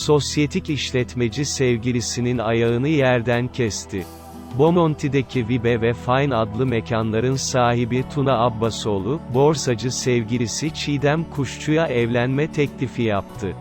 Sosyetik işletmeci sevgilisinin ayağını yerden kesti. Bomonti'deki Vibe ve Fine adlı mekanların sahibi Tuna Abbasoğlu, borsacı sevgilisi Çiğdem Kuşçu'ya evlenme teklifi yaptı.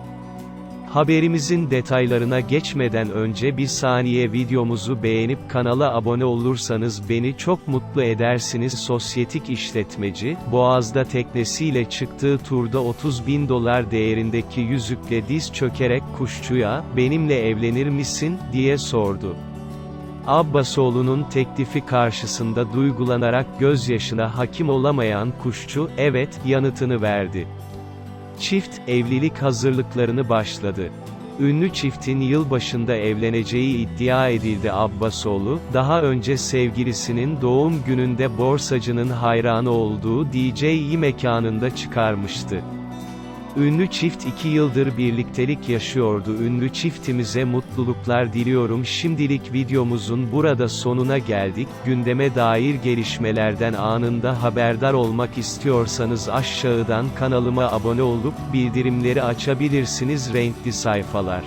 Haberimizin detaylarına geçmeden önce bir saniye videomuzu beğenip kanala abone olursanız beni çok mutlu edersiniz. Sosyetik işletmeci, Boğaz'da teknesiyle çıktığı turda 30 bin dolar değerindeki yüzükle diz çökerek kuşçuya, benimle evlenir misin, diye sordu. Abbasoğlu'nun teklifi karşısında duygulanarak gözyaşına hakim olamayan kuşçu, evet, yanıtını verdi. Çift, evlilik hazırlıklarını başladı. Ünlü çiftin yılbaşında evleneceği iddia edildi Abbasoğlu, daha önce sevgilisinin doğum gününde borsacının hayranı olduğu DJI mekanında çıkarmıştı. Ünlü çift iki yıldır birliktelik yaşıyordu. Ünlü çiftimize mutluluklar diliyorum. Şimdilik videomuzun burada sonuna geldik. Gündeme dair gelişmelerden anında haberdar olmak istiyorsanız aşağıdan kanalıma abone olup bildirimleri açabilirsiniz. Renkli sayfalar